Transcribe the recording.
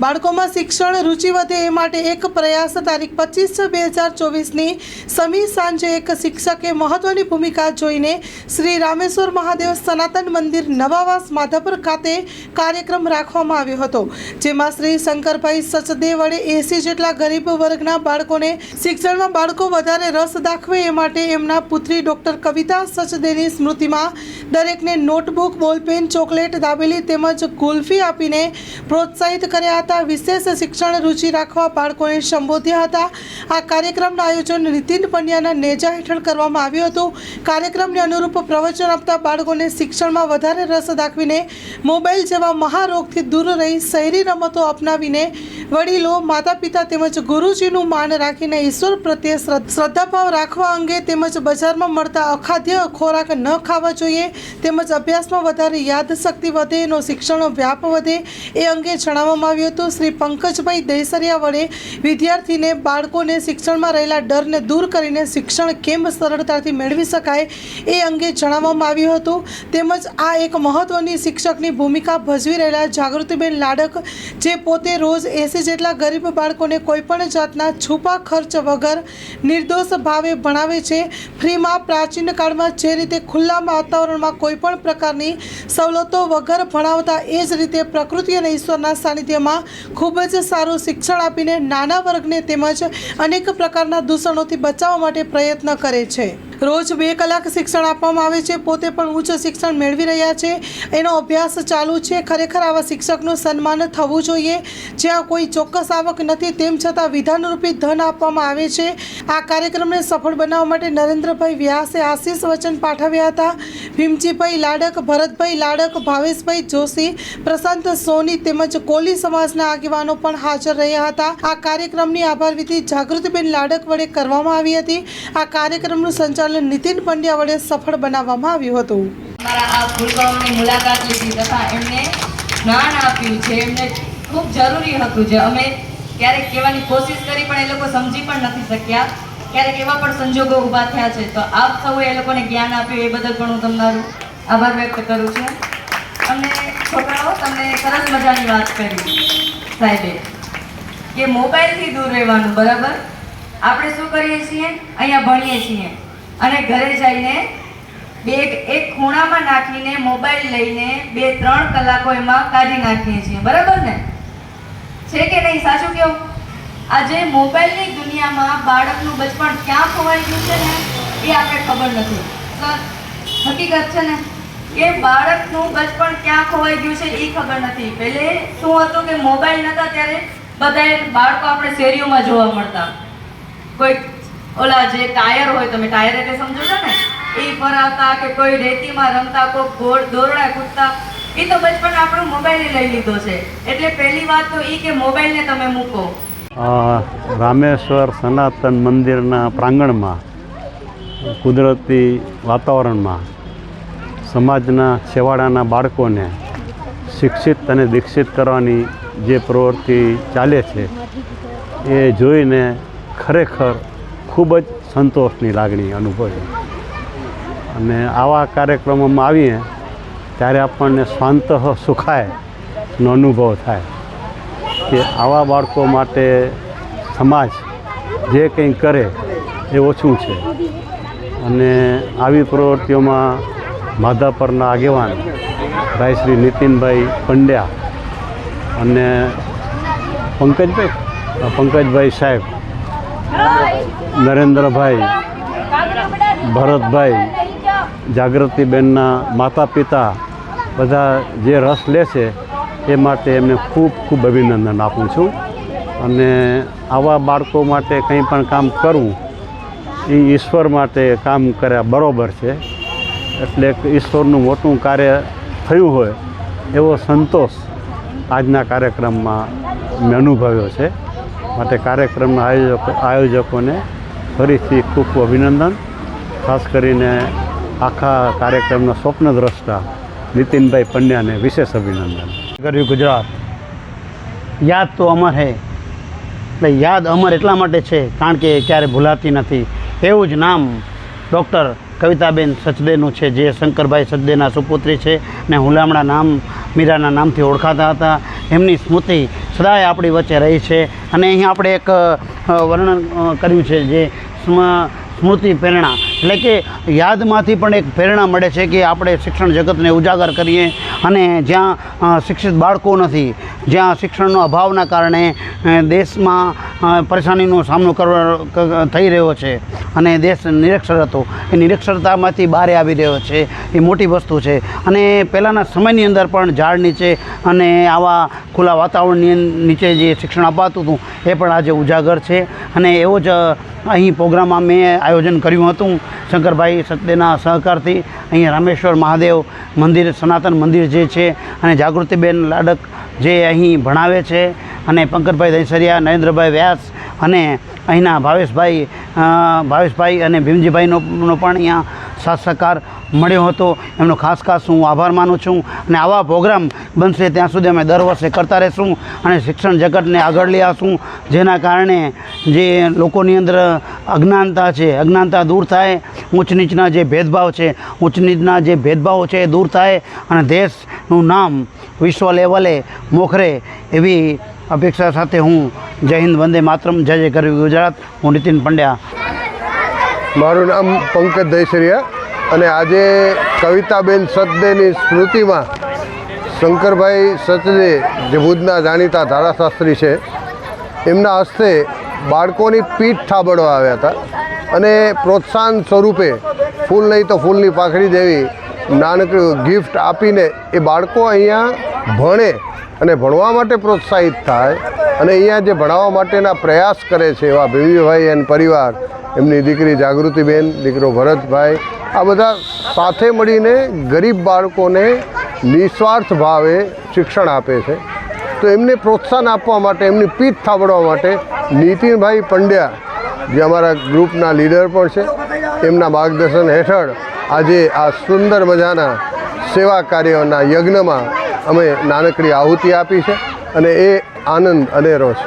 બાળકોમાં શિક્ષણ રુચિ વધે એ માટે એક પ્રયાસ તારીખ પચીસ છ બે હજાર ચોવીસની સમી સાંજે એક શિક્ષકે મહત્વની ભૂમિકા જોઈને શ્રી રામેશ્વર મહાદેવ સનાતન મંદિર નવાવાસ માધાપર ખાતે કાર્યક્રમ રાખવામાં આવ્યો હતો, જેમાં શ્રી શંકરભાઈ સચદે વડે એસી જેટલા ગરીબ વર્ગના બાળકોને શિક્ષણમાં બાળકો વધારે રસ દાખવે એ માટે એમના પુત્રી ડૉક્ટર કવિતા સચદેની સ્મૃતિમાં દરેકને નોટબુક, બોલપેન, ચોકલેટ, દાબેલી તેમજ ગુલ્ફી આપીને પ્રોત્સાહિત કર્યા હતા. વિશેષ શિક્ષણ રુચિ રાખવા બાળકોને સંબોધ્યા હતા. આ કાર્યક્રમનું આયોજન નીતિન પંડ્યાના નેજા હેઠળ કરવામાં આવ્યું હતું. કાર્યક્રમને અનુરૂપ પ્રવચન આપતા બાળકોને શિક્ષણમાં વધારે રસ દાખવીને, મોબાઈલ જેવા મહારોગથી દૂર રહી શહેરી રમતો અપનાવીને, વડીલો માતા પિતા તેમજ ગુરુજીનું માન રાખીને ઈશ્વર પ્રત્યે શ્રદ્ધ- શ્રદ્ધાભાવ રાખવા અંગે તેમજ બજારમાં મળતા અખાદ્ય ખોરાક ન ખાવા જોઈએ તેમજ અભ્યાસમાં વધારે યાદશક્તિ વધે, એનો શિક્ષણનો વ્યાપ વધે, એ અંગે જણાવવામાં આવ્યું હતું. શ્રી પંકજભાઈ દહીસરિયા વડે વિદ્યાર્થીને બાળકોને શિક્ષણમાં રહેલા ડરને દૂર કરીને શિક્ષણ કેમ સરળતાથી મેળવી શકાય એ અંગે જણાવવામાં આવ્યું હતું. તેમજ આ એક મહત્ત્વની શિક્ષકની ભૂમિકા ભજવી રહેલા જાગૃતિબેન લાડક, જે પોતે રોજ એસી જેટલા ગરીબ બાળકોને કોઈપણ જાતના છુપા ખર્ચ વગર નિર્દોષ ભાવે ભણાવે છે. ફ્રીમાં પ્રાચીન કાળમાં જે રીતે ખુલ્લા વાતાવરણમાં કોઈપણ પ્રકારની સવલતો વગર ભણાવતા એ જ રીતે પ્રકૃતિ અને ઈશ્વરના સાનિધ્યમાં ખૂબ જ સારું શિક્ષણ આપીને નાના વર્ગને તેમજ અનેક પ્રકારના દૂષણોથી બચાવવા માટે પ્રયત્ન કરે છે. રોજ બે કલાક શિક્ષણ આપવામાં આવે છે, પોતે પણ ઉચ્ચ શિક્ષણ મેળવી રહ્યા છે. એનો અભ્યાસ ચાલુ છે. ખરેખર આવા શિક્ષકનું સન્માન થવું જોઈએ. જ્યાં કોઈ ચોક્કસ આવક નથી, તેમ છતાં વિધાનરૂપી ધન આપવામાં આવે છે. આ કાર્યક્રમને સફળ બનાવવા માટે નરેન્દ્રભાઈ વ્યાસે આશીષ વચન પાઠવ્યા હતા. ભીમજીભાઈ લાડક, ભરતભાઈ લાડક, ભાવેશભાઈ જોશી, પ્રશાંત સોની તેમજ કોલી સમાજના આગેવાનો પણ હાજર રહ્યા હતા. આ કાર્યક્રમની આભાર વિધિ જાગૃતિબેન લાડક વડે કરવામાં આવી હતી. આ કાર્યક્રમનું સંચાલન નીતિન પંડ્યા વડે સફળ બનાવવામાં આવ્યું હતું. મારા આ ફૂલગામની મુલાકાત લીધી તથા એમને જ્ઞાન આપ્યું છે. એમને ખૂબ જરૂરી હતું જે અમે ક્યારેક કહેવાની કોશિશ કરી પણ એ લોકો સમજી પણ નથી શક્યા. ક્યારેક એવા પણ સંજોગો ઊભા થયા છે. તો આપ સૌએ એ લોકોને જ્ઞાન આપ્યું એ બદલ પણ હું તમારું આભાર વ્યક્ત કરું છું. અને છોકરાઓ, તમને સરસ મજાની વાત કરી. સાહેબે. કે મોબાઈલથી દૂર રહેવાનું, બરાબર? આપણે શું કરીએ છીએ? અહીંયા ભણીએ છીએ. અને ઘરે જઈને બે એક ખૂણામાં નાખીને મોબાઈલ લઈને બે ત્રણ કલાકો એમાં કાઢી નાખીએ છીએ. બરાબર ને? છે કે નહીં? સાચું કેવું આજે મોબાઈલની દુનિયામાં બાળકનું બચપણ ક્યાં ખોવાઈ ગયું છે ને? એ આપણે ખબર નથી. હકીકત છે ને? કે બાળકનું બચપણ ક્યાં ખોવાઈ ગયું છે એ ખબર નથી. પહેલે શું હતું કે મોબાઈલ નહોતા ત્યારે બધાએ બાળકો આપણે શેરીઓમાં જોવા મળતા. કોઈ ઓલા જે ટાયર હોય, તમે ટાયર એટલે સમજો છો ને? એ ફરાવતા કે કોઈ રેતીમાં રમતા કોઈ ગોળ દોરડા કૂદતા, એ તો બચપણ આપણો મોબાઈલ લઈ લીધો છે. એટલે પહેલી વાત તો એ કે મોબાઈલને તમે મૂકો. રામેશ્વર સનાતન મંદિરના પ્રાંગણમાં, કુદરતી વાતાવરણમાં સમાજના છેવાડાના બાળકોને શિક્ષિત અને દીક્ષિત કરવાની જે પ્રવૃત્તિ ચાલે છે, એ જોઈને ખરેખર ખૂબ જ સંતોષની લાગણી અનુભવી. અને આવા કાર્યક્રમોમાં આવીએ, ત્યારે આપણને સ્વાંત સુખાયનો અનુભવ થાય કે આવા બાળકો માટે સમાજ જે કંઈ કરે એ ઓછું છે. અને આવી પ્રવૃત્તિઓમાં માધાપરના આગેવાન ભાઈ શ્રી નીતિનભાઈ પંડ્યા અને પંકજભાઈ પંકજભાઈ સાહેબ, નરેન્દ્રભાઈ, ભરતભાઈ, જાગૃતિબેનના માતા પિતા બધા જે રસ લે છે એ માટે એમને ખૂબ ખૂબ અભિનંદન આપું છું. અને આવા બાળકો માટે કંઈ પણ કામ કરવું એ ઈશ્વર માટે કામ કર્યા બરાબર છે. એટલે ઈશ્વરનું મોટું કાર્ય થયું હોય એવો સંતોષ આજના કાર્યક્રમમાં મેં અનુભવ્યો છે. માટે કાર્યક્રમના આયોજકો આયોજકોને ફરીથી ખૂબ ખૂબ અભિનંદન. ખાસ કરીને આખા કાર્યક્રમના સ્વપ્નદ્રષ્ટા નીતિનભાઈ પંડ્યાને વિશેષ અભિનંદન. કર્યું ગુજરાત. યાદ તો અમર હે. એટલે યાદ અમર એટલા માટે છે, કારણ કે ક્યારે ભૂલાતી નથી. એવું જ નામ ડૉક્ટર કવિતાબેન સચદેનું છે, જે શંકરભાઈ સચદેના સુપુત્રી છે ને હુલામણા નામ, મીરાના નામથી ઓળખાતા હતા. એમની સ્મૃતિ સદાય આપણી વચ્ચે રહી છે અને અહીં આપણે એક વર્ણન કર્યું છે, જે સ્મ- સ્મૃતિ પ્રેરણા. એટલે કે યાદમાંથી પણ એક પ્રેરણા મળે છે કે આપણે શિક્ષણ જગતને ઉજાગર કરીએ અને જ્યાં શિક્ષિત બાળકો નથી, જ્યાં શિક્ષણનો અભાવના કારણે દેશમાં પરેશાનીનો સામનો કરવો થઈ રહ્યો છે અને દેશ નિરક્ષર હતો. એ નિરક્ષરતામાંથી બહાર આવી રહ્યો છે. એ મોટી વસ્તુ છે. અને પહેલાંના સમયની અંદર પણ ઝાડ નીચે અને આવા ખુલ્લા વાતાવરણની નીચે જે શિક્ષણ અપાતું હતું, એ પણ આજે ઉજાગર છે. અને એવો જ અહીં પ્રોગ્રામમાં મેં આયોજન કર્યું હતું. શંકરભાઈ સત્યના સહકારથી અહીં રામેશ્વર મહાદેવ મંદિર, સનાતન મંદિર જે છે અને જાગૃતિબેન લાડક જે અહીં ભણાવે છે અને પંકજભાઈ દહીસરિયા, નરેન્દ્રભાઈ વ્યાસ અને અહીંના ભાવેશભાઈ ભાવેશભાઈ અને ભીમજીભાઈનો નો પણ અહીંયા સાથ સહકાર મળ્યો હતો. એમનો ખાસ ખાસ હું આભાર માનું છું અને આવા પ્રોગ્રામ બનશે ત્યાં સુધી અમે દર વર્ષે કરતા રહીશું અને શિક્ષણ જગતને આગળ લઈ આવશું જેના કારણે જે લોકોની અંદર અજ્ઞાનતા છે, અજ્ઞાનતા દૂર થાય ઊંચ નીચના જે ભેદભાવ છે ઊંચ નીચના જે ભેદભાવો છે એ દૂર થાય અને દેશનું નામ વિશ્વ લેવલે મોખરે એવી અપેક્ષા સાથે હું જય હિન્દ, વંદે માતરમ, જય જય કરવી ગુજરાત. હું નીતિન પંડ્યા. મારું નામ પંકજ દહીસરિયા અને આજે કવિતાબેન સચદેની સ્મૃતિમાં શંકરભાઈ સચદે જે ભુજના જાણીતા ધારાશાસ્ત્રી છે, એમના હસ્તે બાળકોની પીઠ થાબડવા આવ્યા હતા અને પ્રોત્સાહન સ્વરૂપે ફૂલ નહીં તો ફૂલની પાખડી જેવી નાનકડું ગિફ્ટ આપીને એ બાળકો અહીંયા ભણે અને ભણવા માટે પ્રોત્સાહિત થાય અને અહીંયા જે ભણાવવા માટેના પ્રયાસ કરે છે એવા ભીવીભાઈ એન પરિવાર, એમની દીકરી જાગૃતિબેન, દીકરો ભરતભાઈ, આ બધા સાથે મળીને ગરીબ બાળકોને નિસ્વાર્થ ભાવે શિક્ષણ આપે છે. તો એમને પ્રોત્સાહન આપવા માટે, એમની પીઠ થાબડવા માટે નીતિનભાઈ પંડ્યા, જે અમારા ગ્રુપના લીડર પણ છે, એમના માર્ગદર્શન હેઠળ આજે આ સુંદર મજાના સેવા કાર્યોના યજ્ઞમાં અમે નાનકડી આહુતિ આપી છે અને એ આનંદ અનેરો છે.